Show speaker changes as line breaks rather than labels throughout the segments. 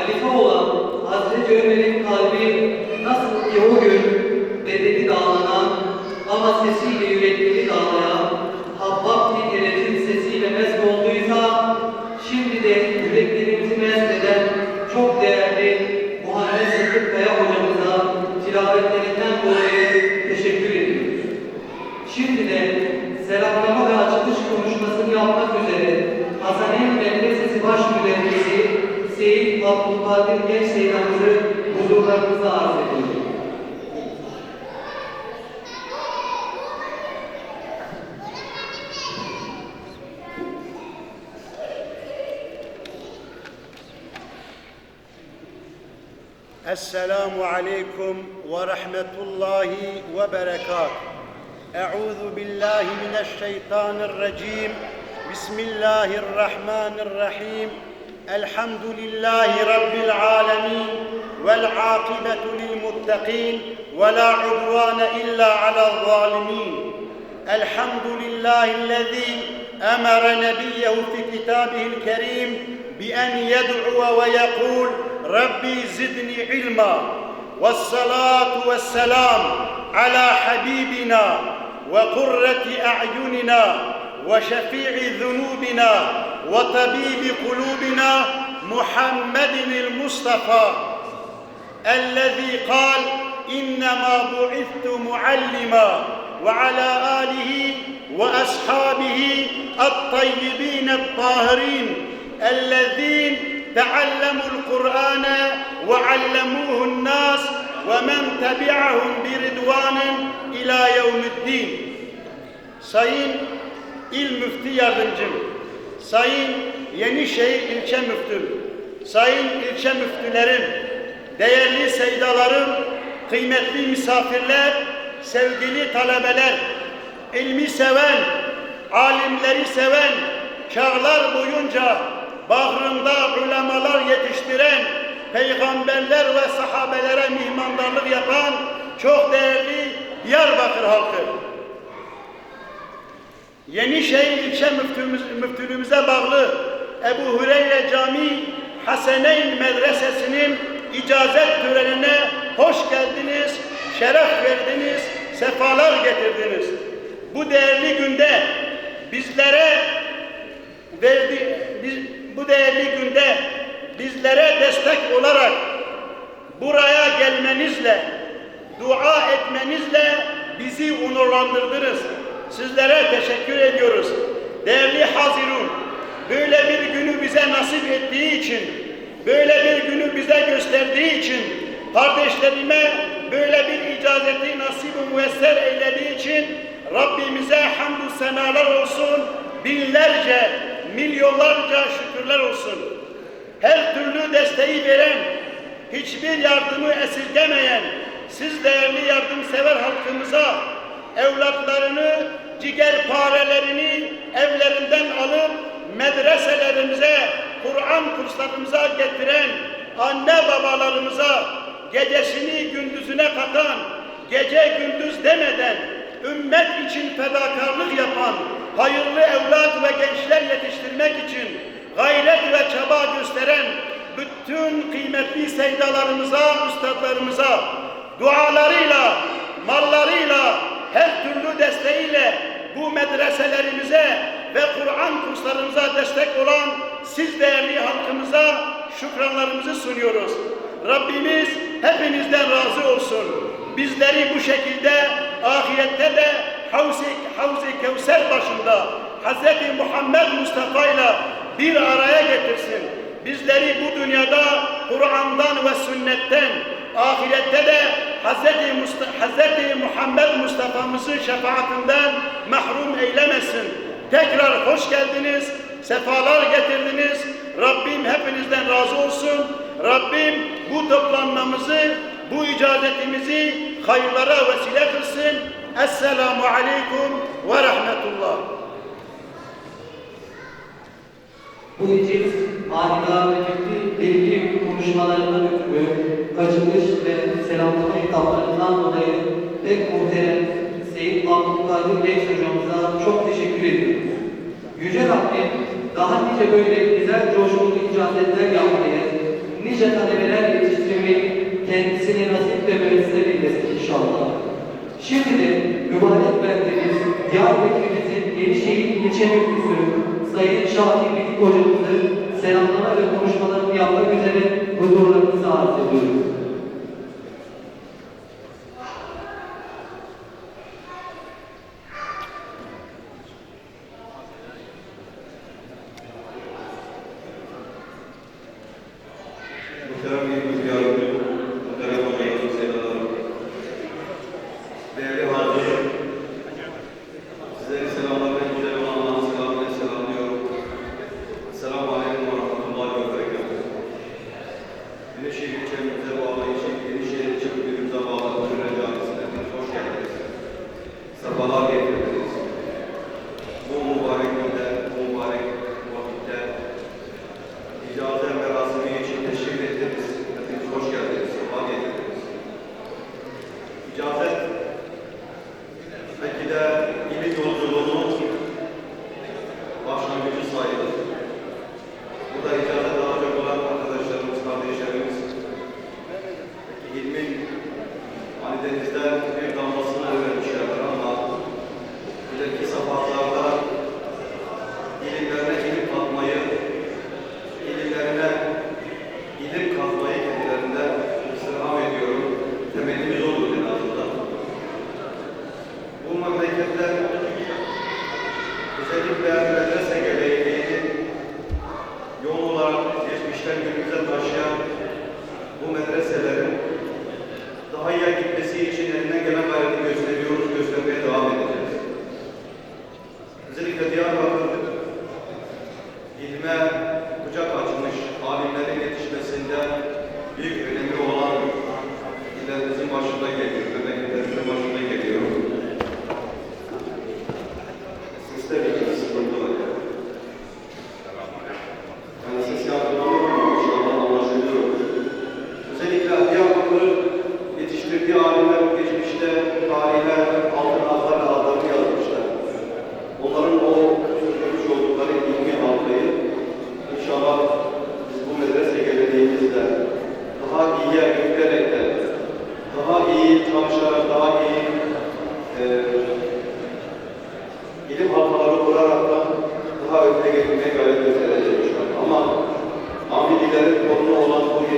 halife olan Hazreti Ömer'in kalbi nasıl ki o gün bedeni dağlanan ama sesiyle yürekleri dağlayan Habbab bin sesiyle mest olduysa şimdi de yüreklerimizi mest eden çok değerli Muhammed Sıkıp Kaya hocamıza tilavetlerinden dolayı teşekkür ediyoruz. Şimdi de selamlama ve açılış konuşmasını yapmak üzere Hasanem Medresesi Baş Müderrisi Seyit Abdülkadir Genç Seydanımızı huzurlarınıza arz ediyorum.
السلام عليكم ورحمة الله وبركاته أعوذ بالله من الشيطان الرجيم بسم الله الرحمن الرحيم الحمد لله رب العالمين والعاقبة للمتقين ولا عدوان إلا على الظالمين. الحمد لله الذي أمر نبيه في كتابه الكريم بأن يدعو ويقول ربي زدني علما. والصلاة والسلام على حبيبنا وقرة أعيننا وشفيع ذنوبنا وطبيب قلوبنا محمد المصطفى الذي قال إنما بعثت معلما وعلى آله وأصحابه الطيبين الطاهرين الذين تعلموا القرآن وعلموه الناس ومن تبعهم برضوان إلى يوم الدين. Sayın İl Müftü Yardımcım, Sayın Yenişehir İlçe Müftüm, Sayın İlçe Müftülerim, değerli seydalarım, kıymetli misafirler, sevgili talebeler, ilmi seven, alimleri seven, çağlar boyunca bağrında ulemalar yetiştiren, peygamberler ve sahabelere mihmandarlık yapan çok değerli Diyarbakır halkı. Yenişehir ilçe müftümüz, müftülüğümüze bağlı Ebu Hureyre Camii Haseneyn Medresesi'nin icazet törenine hoş geldiniz, şeref verdiniz, sefalar getirdiniz. Bu değerli günde bizlere verdi, biz, bu değerli günde bizlere destek olarak buraya gelmenizle, dua etmenizle bizi onurlandırdınız. Sizlere teşekkür ediyoruz. Değerli Hazirun, böyle bir günü bize nasip ettiği için, böyle bir günü bize gösterdiği için, kardeşlerime böyle bir icazeti nasip müesser eylediği için Rabbimize hamdü senalar olsun, binlerce, milyonlarca şükürler olsun. Her türlü desteği veren, hiçbir yardımı esirgemeyen, siz değerli yardımsever halkımıza evlatlarını, cigerparelerini evlerinden alıp medreselerimize, Kur'an kurslarımıza getiren anne babalarımıza gecesini gündüzüne katan, gece gündüz demeden ümmet için fedakarlık yapan hayırlı evlat ve gençler yetiştirmek için gayret ve çaba gösteren bütün kıymetli seydalarımıza, üstadlarımıza dualarıyla, mallarıyla, her türlü desteğiyle bu medreselerimize ve Kur'an kurslarımıza destek olan siz değerli halkımıza şükranlarımızı sunuyoruz. Rabbimiz hepinizden razı olsun. Bizleri bu şekilde ahirette de Havz-ı Havz Kevser başında Hz. Muhammed Mustafa ile bir araya getirsin. Bizleri bu dünyada Kur'an'dan ve sünnetten, ahirette de Hz. Musta Hz. Muhammed Mustafa'mızın şefaatinden mahrum eylemesin. Tekrar hoş geldiniz, sefalar getirdiniz. Rabbim hepinizden razı olsun. Rabbim bu toplanmamızı, bu icazetimizi hayırlara vesile kılsın. Esselamu Aleyküm ve Rahmetullah.
Bu için harika ve bilgi konuşmalarından ötürü açılış ve pek muhterem Seyit Abdülkadir Genç hocamıza çok teşekkür ediyoruz. Yüce Rabbim daha nice böyle güzel coşkulu icadetler yapmayı, nice talebeler yetiştirmeyi kendisine nasip ve müessir eylesin inşallah. Şimdi de mübarek beldemiz Diyarbakır'ımızın Yenişehir ilçe müftüsü Sayın Şahin Bitik hocamızı selamlama ve konuşmalarını yapmak üzere huzurlarınıza arz ediyoruz.
denizden bir damlasına öyle düşerler ama ileriki sabahlarda ilimlerine ilim kalkmayı, ilimlerine ilim kalkmayı kendilerinden istirham ediyorum. Temelimiz olur en
azından.
Bu memleketler
özellikle
medrese geleneğini yoğun olarak geçmişten günümüze büyük önemi olan ilerimizin başında geliyor.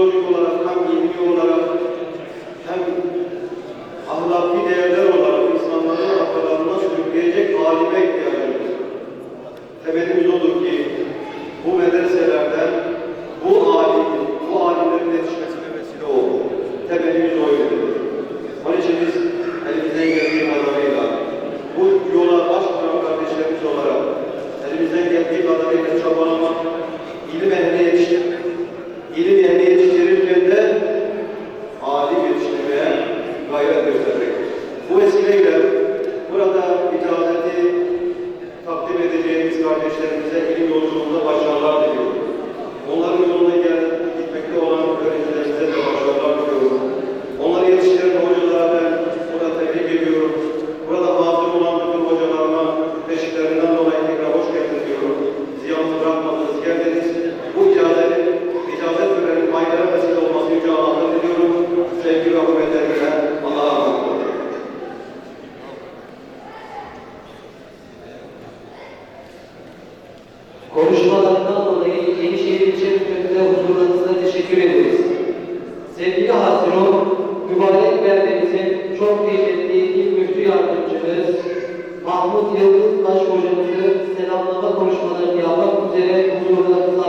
glorificado.
Konuşmalarından dolayı Yenişehir İlçe Hükümeti'ne huzurlarınıza teşekkür ediyoruz. Sevgili Hasiro, mübarek beldemizin çok kıymetli İl Müftü Yardımcımız Mahmut Yıldız Taş Hocamızı selamlama konuşmalarını yapmak üzere huzurlarınıza